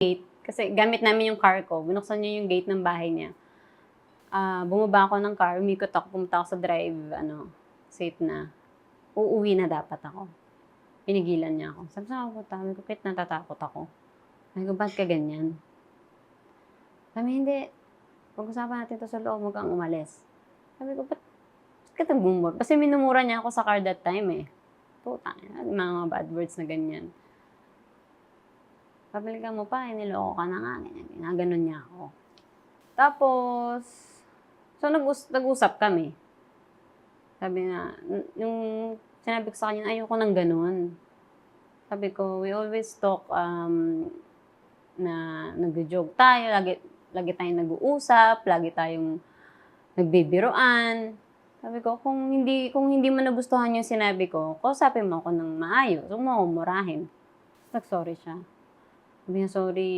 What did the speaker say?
gate. Kasi gamit namin yung car ko. Binuksan niya yung gate ng bahay niya. Ah, bumaba ako ng car, umikot ako, pumunta ako sa drive, ano, safe na. Uuwi na dapat ako. Pinigilan niya ako. Sabi sa ako, sabi ko, kahit natatakot ako. Sabi ko, ba't ka ganyan? Sabi, hindi. Pag-usapan natin to sa loob, huwag kang umalis. Sabi ko, ba't, ka nagmumura? Kasi minumura niya ako sa car that time eh. Puta, mga bad words na ganyan. Pabalikan mo pa, niloko ka na nga. Ganyan, ginaganon niya ako. Tapos, so nag-us- nag-usap kami. Sabi na, yung sinabi ko sa kanya, ayoko nang ganun. Sabi ko, we always talk um, na nag-joke tayo, lagi, lagi tayong nag-uusap, lagi tayong nagbibiroan. Sabi ko, kung hindi kung hindi mo nagustuhan yung sinabi ko, kausapin mo ako ng maayos. Huwag mo murahin. Nag-sorry siya. Sabi niya, sorry,